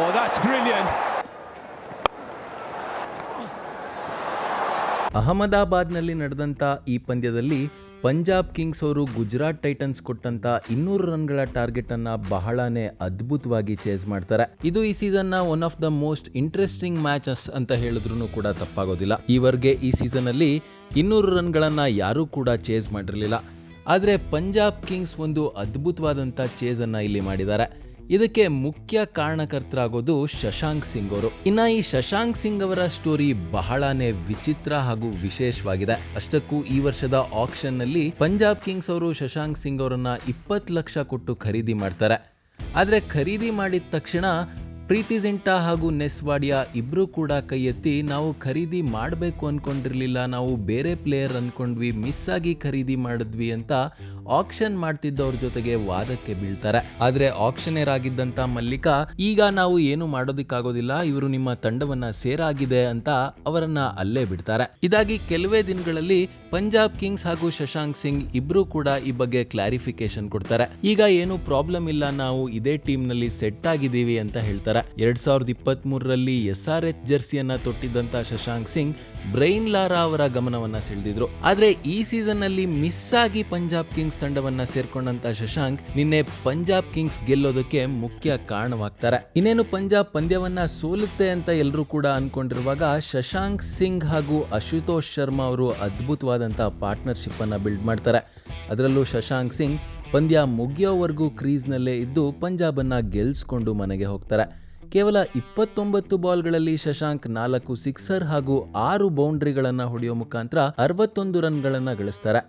Oh, that's brilliant. ಅಹಮದಾಬಾದ್ನಲ್ಲಿ ನಡೆದಂಥ ಈ ಪಂದ್ಯದಲ್ಲಿ ಪಂಜಾಬ್ ಕಿಂಗ್ಸ್ ಅವರು ಗುಜರಾತ್ ಟೈಟನ್ಸ್ ಕೊಟ್ಟಂತ ಇನ್ನೂರು ರನ್ಗಳ ಟಾರ್ಗೆಟ್ ಅನ್ನ ಬಹಳನೇ ಅದ್ಭುತವಾಗಿ ಚೇಸ್ ಮಾಡ್ತಾರೆ. ಇದು ಈ ಸೀಸನ್ನ one of the most interesting matches ಅಂತ ಹೇಳಿದ್ರು ಕೂಡ ತಪ್ಪಾಗೋದಿಲ್ಲ. ಈವರೆಗೆ ಈ ಸೀಸನ್ ಅಲ್ಲಿ ಇನ್ನೂರು ರನ್ಗಳನ್ನ ಯಾರೂ ಕೂಡ ಚೇಸ್ ಮಾಡಿರಲಿಲ್ಲ. ಆದರೆ ಪಂಜಾಬ್ ಕಿಂಗ್ಸ್ ಒಂದು ಅದ್ಭುತವಾದಂಥ ಚೇಸ್ ಅನ್ನ ಇಲ್ಲಿ ಮಾಡಿದ್ದಾರೆ. ಇದಕ್ಕೆ ಮುಖ್ಯ ಕಾರಣಕರ್ತರಾಗೋದು ಶಶಾಂಕ್ ಸಿಂಗ್ ಅವರು ಇನ್ನ ಈ ಶಶಾಂಕ್ ಸಿಂಗ್ ಅವರ ಸ್ಟೋರಿ ಬಹಳನೇ ವಿಚಿತ್ರ ಹಾಗೂ ವಿಶೇಷವಾಗಿದೆ. ಅಷ್ಟಕ್ಕೂ ಈ ವರ್ಷದ ಆಕ್ಷನ್ನಲ್ಲಿ ಪಂಜಾಬ್ ಕಿಂಗ್ಸ್ ಅವರು ಶಶಾಂಕ್ ಸಿಂಗ್ ಅವರನ್ನ ಇಪ್ಪತ್ತು ಲಕ್ಷ ಕೊಟ್ಟು ಖರೀದಿ ಮಾಡ್ತಾರೆ. ಆದರೆ ಖರೀದಿ ಮಾಡಿದ ತಕ್ಷಣ ಪ್ರೀತಿ ಜಿಂಟಾ ಹಾಗೂ ನೆಸ್ವಾಡಿಯಾ ಇಬ್ಬರೂ ಕೂಡ ಕೈ ಎತ್ತಿ, ನಾವು ಖರೀದಿ ಮಾಡಬೇಕು ಅನ್ಕೊಂಡಿರ್ಲಿಲ್ಲ, ನಾವು ಬೇರೆ ಪ್ಲೇಯರ್ ಅನ್ಕೊಂಡ್ವಿ ಮಿಸ್ ಆಗಿ ಖರೀದಿ ಮಾಡಿದ್ವಿ ಅಂತ ಆಕ್ಷನ್ ಮಾಡ್ತಿದ್ದವ್ರ ಜೊತೆಗೆ ವಾದಕ್ಕೆ ಬೀಳ್ತಾರೆ. ಆದ್ರೆ ಆಕ್ಷನೇರ್ ಆಗಿದ್ದಂತ ಮಲ್ಲಿಕಾ, ಈಗ ನಾವು ಏನು ಮಾಡೋದಿಕ್ಕಾಗೋದಿಲ್ಲ, ಇವರು ನಿಮ್ಮ ತಂಡವನ್ನ ಸೇರಾಗಿದೆ ಅಂತ ಅವರನ್ನ ಅಲ್ಲೇ ಬಿಡ್ತಾರೆ. ಇದಾಗಿ ಕೆಲವೇ ದಿನಗಳಲ್ಲಿ ಪಂಜಾಬ್ ಕಿಂಗ್ಸ್ ಹಾಗೂ ಶಶಾಂಕ್ ಸಿಂಗ್ ಇಬ್ರು ಕೂಡ ಈ ಬಗ್ಗೆ ಕ್ಲಾರಿಫಿಕೇಶನ್ ಕೊಡ್ತಾರೆ. ಈಗ ಏನು ಪ್ರಾಬ್ಲಮ್ ಇಲ್ಲ, ನಾವು ಇದೇ ಟೀಮ್ನಲ್ಲಿ ಸೆಟ್ ಆಗಿದ್ದೀವಿ ಅಂತ ಹೇಳ್ತಾರೆ. ಎರಡ್ ಸಾವಿರದ ಇಪ್ಪತ್ತ್ ಮೂರರಲ್ಲಿ ಎಸ್ ಆರ್ ಎಚ್ ಜರ್ಸಿಯನ್ನ ತೊಟ್ಟಿದ್ದಂತ ಶಶಾಂಕ್ ಸಿಂಗ್ ಬ್ರೈನ್ ಲಾರಾ ಅವರ ಗಮನವನ್ನ ಸೆಳೆದಿದ್ರು. ಆದ್ರೆ ಈ ಸೀಸನ್ ಅಲ್ಲಿ ಮಿಸ್ ಆಗಿ ಪಂಜಾಬ್ ಕಿಂಗ್ಸ್ ತಂಡವನ್ನ ಸೇರ್ಕೊಂಡಂತ ಶಶಾಂಕ್ ನಿನ್ನೆ ಪಂಜಾಬ್ ಕಿಂಗ್ಸ್ ಗೆಲ್ಲೋದಕ್ಕೆ ಮುಖ್ಯ ಕಾರಣವಾಗ್ತಾರೆ. ಇನ್ನೇನು ಪಂಜಾಬ್ ಪಂದ್ಯವನ್ನ ಸೋಲುತ್ತೆ ಅಂತ ಎಲ್ಲರೂ ಕೂಡ ಅನ್ಕೊಂಡಿರುವಾಗ ಶಶಾಂಕ್ ಸಿಂಗ್ ಹಾಗೂ ಅಶುತೋಷ್ ಶರ್ಮಾ ಅವರು ಅದ್ಭುತವಾದಂತ ಪಾರ್ಟ್ನರ್ಶಿಪ್ ಅನ್ನ ಬಿಲ್ಡ್ ಮಾಡ್ತಾರೆ. ಅದರಲ್ಲೂ ಶಶಾಂಕ್ ಸಿಂಗ್ ಪಂದ್ಯ ಮುಗಿಯೋವರೆಗೂ ಕ್ರೀಸ್ನಲ್ಲೇ ಇದ್ದು ಪಂಜಾಬನ್ನು ಗೆಲ್ಸ್ಕೊಂಡು ಮನೆಗೆ ಹೋಗ್ತಾರೆ. ಕೇವಲ ಇಪ್ಪತ್ತೊಂಬತ್ತು ಬಾಲ್ಗಳಲ್ಲಿ ಶಶಾಂಕ್ ನಾಲ್ಕು ಸಿಕ್ಸರ್ ಹಾಗೂ ಆರು ಬೌಂಡ್ರಿಗಳನ್ನು ಹೊಡೆಯೋ ಮುಖಾಂತರ ಅರವತ್ತೊಂದು ರನ್ಗಳನ್ನು ಗಳಿಸ್ತಾರೆ.